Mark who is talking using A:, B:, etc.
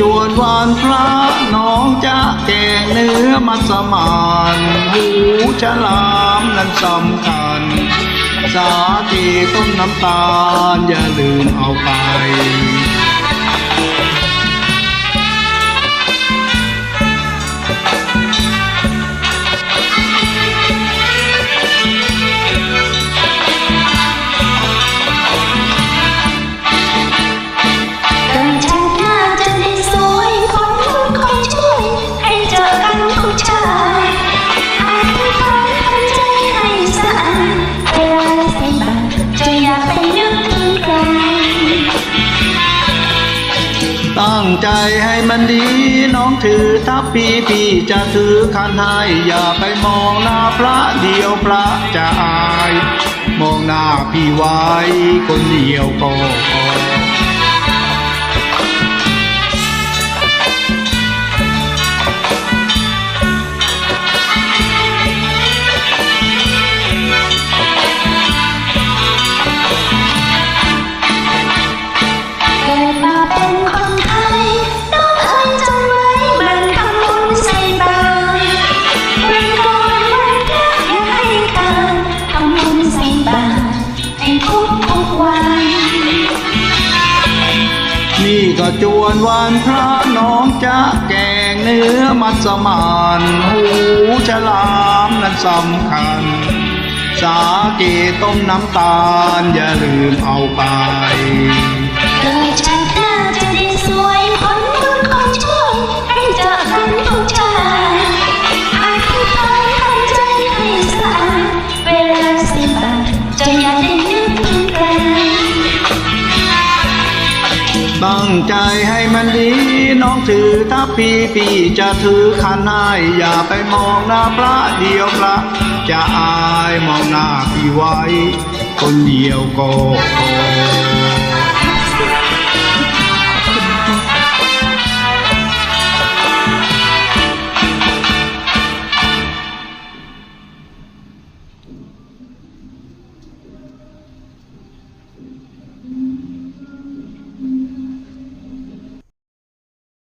A: จวนวานพระน้องจะแกงเนื้อมัสมานหูฉลามนั้นสำคัญ สาตีต้มน้ำตาลอย่าลืมเอาไป
B: งใจ
A: ให้มันดีน้องถือทัพพีพี่จะถือคันให้อย่าไปมองหน้าพระเดียวพระจะอาย มองหน้าพี่ไว้คนเดียวก็พอ
B: นี่ก็
A: จวนวันพระน้องจะแกงเนื้อมัสมานหูฉลามนั้นสำคัญ สาเกต้มน้ำตาลอย่าลืมเอาไป
B: ตั้งใจ
A: ให้มันดี น้องถือทัพพีพี่จะถือขันายอย่าไปมองหน้าพระเดียวพระ จะอายมองหน้าพี่ไว้ คนเดียวก็พอ